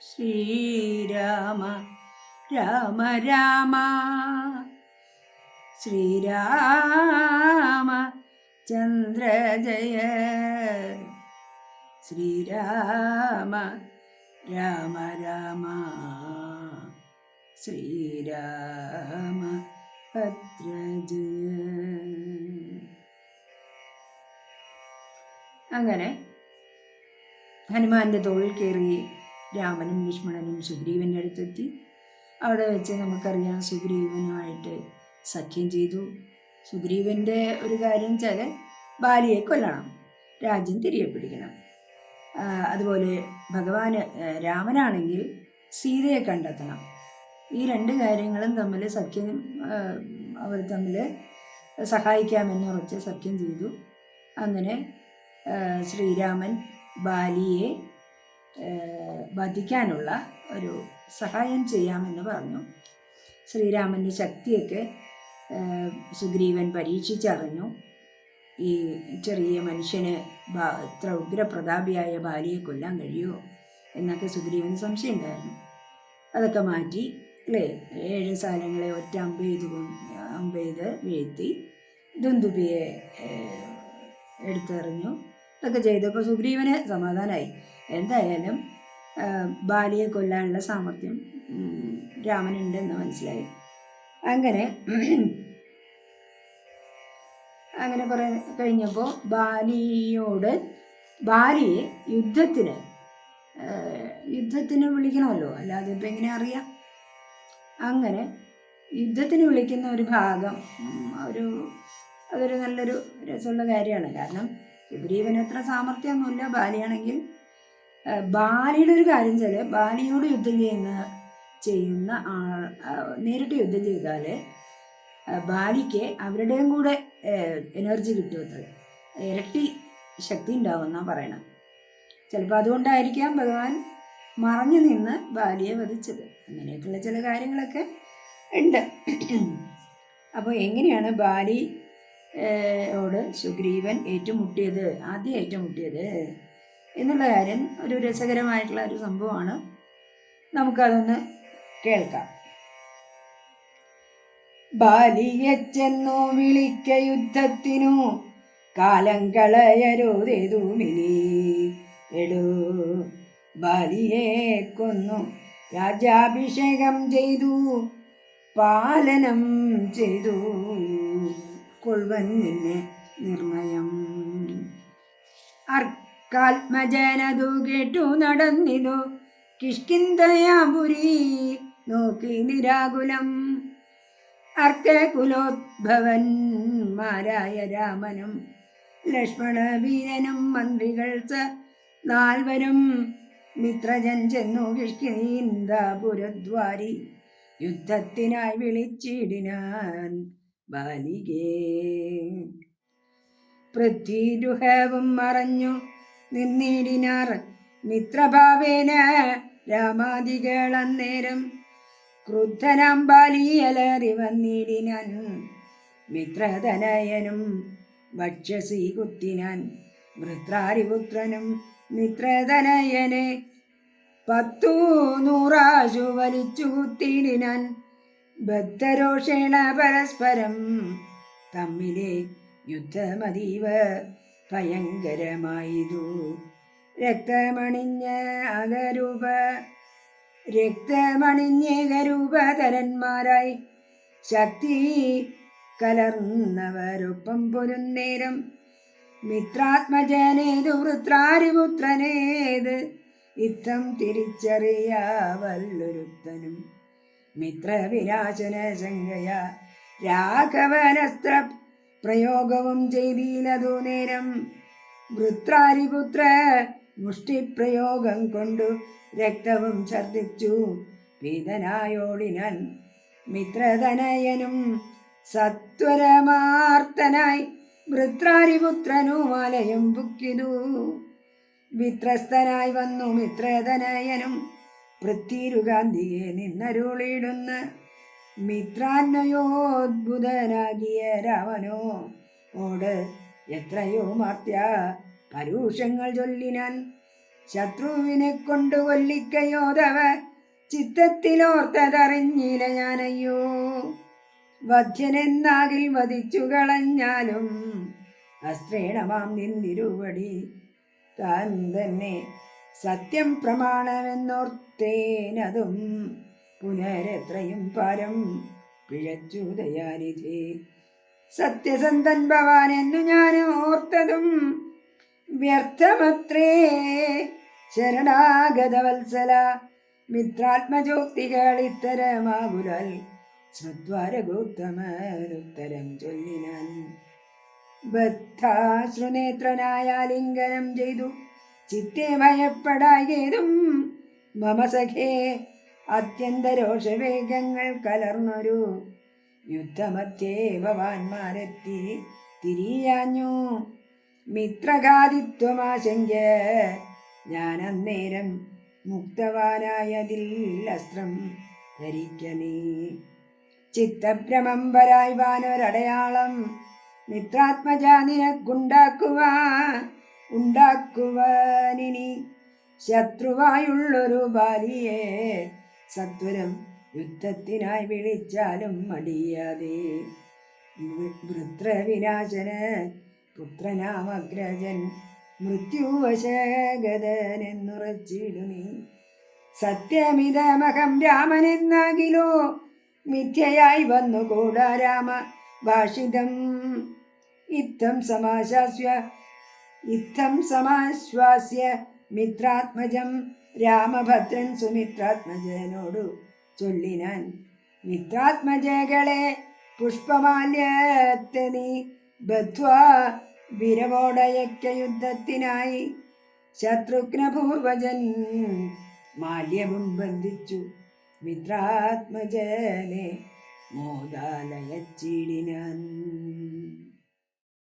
ശ്രീരാമ രാമ രാമ. ശ്രീരാമ ചന്ദ്ര ജയ. ശ്രീരാമ രാമ രാമ. ശ്രീരാമ ഭദ്രജ. അങ്ങനെ ഹനുമാന്റെ തോളിൽ കയറി രാമനും ലക്ഷ്മണനും സുഗ്രീവന്റെ അടുത്തെത്തി. അവിടെ വെച്ച് നമുക്കറിയാം സുഗ്രീവനുമായിട്ട് സഖ്യം ചെയ്തു. സുഗ്രീവന്റെ ഒരു കാര്യം വെച്ചാൽ ബാലിയെ കൊല്ലണം രാജ്യം തിരികെ പിടിക്കണം. അതുപോലെ ഭഗവാന് രാമനാണെങ്കിൽ സീതയെ കണ്ടെത്തണം. ഈ രണ്ട് കാര്യങ്ങളും തമ്മിൽ സഖ്യം അവർ തമ്മിൽ സഹായിക്കാമെന്ന് ഉറച്ച് സഖ്യം ചെയ്തു. അങ്ങനെ ശ്രീരാമൻ ബാലിയെ വധിക്കാനുള്ള ഒരു സഹായം ചെയ്യാമെന്ന് പറഞ്ഞു. ശ്രീരാമന്റെ ശക്തിയൊക്കെ സുഗ്രീവൻ പരീക്ഷിച്ചറിഞ്ഞു. ഈ ചെറിയ മനുഷ്യന് ഇത്ര ഉഗ്രപ്രതാപിയായ ഭാര്യയെ കൊല്ലാൻ കഴിയുമോ എന്നൊക്കെ സുഗ്രീവന് സംശയം ഉണ്ടായിരുന്നു അതൊക്കെ മാറ്റി അല്ലേ ഏഴ് സാധനങ്ങളെ ഒറ്റ അമ്പ് ചെയ്ത് അമ്പ ചെയ്ത് വീഴ്ത്തി ദുന്തുപിയെ എടുത്തെറിഞ്ഞു. ഇതൊക്കെ ചെയ്തപ്പോൾ സുഗ്രീവന് സമാധാനമായി എന്തായാലും ബാലിയെ കൊല്ലാനുള്ള സാമർഥ്യം രാമനുണ്ടെന്ന് മനസ്സിലായി. അങ്ങനെ അങ്ങനെ കുറേ കഴിഞ്ഞപ്പോൾ ബാലിയോട് ബാലിയെ യുദ്ധത്തിന് യുദ്ധത്തിന് വിളിക്കണമല്ലോ അല്ലാതെ ഇപ്പം എങ്ങനെ അറിയാം? അങ്ങനെ യുദ്ധത്തിന് വിളിക്കുന്ന ഒരു ഭാഗം ഒരു അതൊരു നല്ലൊരു രസമുള്ള കാര്യമാണ്. കാരണം സുഗ്രീവന് എത്ര സാമർഥ്യമൊന്നുമില്ല ബാലിയാണെങ്കിൽ. ബാലിയുടെ ഒരു കാര്യം വെച്ചാൽ ബാലിയോട് യുദ്ധം ചെയ്യുന്ന ചെയ്യുന്ന ആൾ നേരിട്ട് യുദ്ധം ചെയ്താൽ ബാലിക്ക് അവരുടെയും കൂടെ എനർജി കിട്ടും അത്ര. ഇരട്ടി ശക്തി ഉണ്ടാവും എന്നാണ് പറയണം ചിലപ്പോൾ അതുകൊണ്ടായിരിക്കാം ഭഗവാൻ മറഞ്ഞു നിന്ന് ബാലിയെ വധിച്ചത്. അങ്ങനെയൊക്കെയുള്ള ചില കാര്യങ്ങളൊക്കെ ഉണ്ട്. അപ്പോൾ എങ്ങനെയാണ് ബാലിയോട് സുഗ്രീവൻ ഏറ്റുമുട്ടിയത്? ആദ്യം ഏറ്റുമുട്ടിയത് എന്നുള്ള കാര്യം ഒരു രസകരമായിട്ടുള്ള ഒരു സംഭവമാണ്. നമുക്കതൊന്ന് കേൾക്കാം. ബാലിയെ വിളിക്ക യുദ്ധത്തിനു കാലം കളയരുതെതുമിനി എടൂ ബാലിയെ കൊന്നു. രാജാഭിഷേകം ചെയ്തു. പാലനം ചെയ്തു. കൊൾവൻ നിന്നെ നിർണയം. അർക്കാത്മജനതു കേട്ടു നടന്നിതു. കിഷ്കിന്തയാപുരി നോക്കി നിരാകുലം. അർക്കകുലോദ്ഭവന്മാരായ രാമനും ലക്ഷ്മണവീരനും മന്ത്രികൾ സ നാൽവരും മിത്രജൻ ചെന്നു കിഷ്കിന്ദപുരദ്വാരി. യുദ്ധത്തിനായി വിളിച്ചിടിനാൻ ബാലികേ. പൃഥ്വിരുഹവും മറഞ്ഞു നിന്നിടിനാർ മിത്രഭാവേന രാമാദികൾ അന്നേരം ക്രുദ്ധനാം ബാലിയലറി വന്നിടിനാൻ. മിത്രതനയനും ഭക്ഷ്യസീ കുത്തിനാൻ വൃത്രാരിപുത്രനും മിത്രതനയനെ പത്തു നൂറാശു വലിച്ചു കുത്തിടിനാൻ ബദ്ധരോഷേണ പരസ്പരം തമ്മിലെ യുദ്ധമതീവ ഭയങ്കരമായതു. രക്തമണിഞ്ഞ അകരൂപ രക്തമണിഞ്ഞേകരൂപധരന്മാരായി ശക്തി കലർന്നവരൊപ്പം പൊരുന്നേരം. മിത്രാത്മജനേതു വൃത്രാരിപുത്രനേത് ഇത്തം തിരിച്ചറിയാവല്ലൊരുത്തനും. മിത്രവിരാചന ശങ്കയ രാഘവനസ്ത്ര പ്രയോഗവും ചെയ്തീലതു നേരം. വൃത്രാരിപുത്ര മുഷ്ടിപ്രയോഗം കൊണ്ടു രക്തവും ഛർദിച്ചു പീതനായോടിനാൻ മിത്രതനയനും സത്വരമാർത്തനായി വൃത്രാരിപുത്രനു മലയും പുക്കിതു. വിത്രസ്തനായി വന്നു മിത്രതനയനും പൃഥ്വിരുകാന്തിയെ നിന്നരുളിടുന്ന. മിത്രാന്വയോദ്ഭുതനാകിയ രാമനോ ഓട് എത്രയോ മാർത്യ പരൂഷങ്ങൾ ചൊല്ലിനാൻ. ശത്രുവിനെ കൊണ്ടു കൊല്ലിക്കയോധവ ചിത്തത്തിലോർത്തതറിഞ്ഞില്ല ഞാനയ്യോ. വധ്യനെന്നാകിൽ വധിച്ചു കളഞ്ഞാലും അസ്ത്രേണമാം നിന്നിരുവടി താൻ തന്നെ സത്യം പ്രമാണമെന്നോർത്തേനതും പുനരെത്രയും പരം പിഴച്ചു ദയാനിധി സത്യസന്ധൻ ഭവാൻ എന്നു ഞാൻ ഓർത്തതും വ്യർത്ഥമത്രേ. ശരണാഗതവത്സല മിത്രാത്മജോക്തികൾ ഇത്തരമാകുലൽ ശ്രുദ്വാരഗൗതമനുത്തരം ചൊല്ലിനാൻ. ബദ്ധാശ്രുനേത്രനായ ലിംഗനം ചെയ്തു ചിത്തെ ഭയപ്പെടായതും മമ സഖേ അത്യന്തരോഷവേഗങ്ങൾ കലർന്നൊരു യുദ്ധമധ്യേ ഭവാന്മാരെത്തി തിരിയാഞ്ഞു. മിത്രഘാതിത്വമാശങ്ക ഞാൻ അന്നേരം മുക്തവാനായതിൽ അസ്ത്രം ധരിക്കണേ ചിത്തഭ്രമം വരായി വാനൊരടയാളം മിത്രാത്മജ നിനക്കുണ്ടാക്കുവാ ഉണ്ടാക്കുവാനിനി. ശത്രുവായുള്ളൊരു ബാലിയെ സത്വരം യുദ്ധത്തിനായി വിളിച്ചാലും മടിയാതെ. വൃത്രവിനാശന് പുത്രനാമഗ്രജൻ മൃത്യുവശഗതനെന്നുറച്ചിടു നീ. സത്യമിതമഹം രാമനെന്നാകിലോ? മിഥ്യയായി വന്നുകൂടാ രാമ ഭാഷിതം. ഇത്തം സമാശാസ്യ ഇത്തം സമാശ്വാസ്യ മിത്രാത്മജം. രാമഭദ്രൻ സുമിത്രാത്മജയനോടു ചൊല്ലിനാൻ. മിത്രാത്മജകളെ പുഷ്പമാല്യത്തെ നീ ബദ്ധ്വാ വിരവോടയക്ക യുദ്ധത്തിനായി ശത്രുഘ്നപൂർവജൻ മാല്യവും ബന്ധിച്ചു മിത്രാത്മജനെ മോദാലയച്ചിടിനാൻ.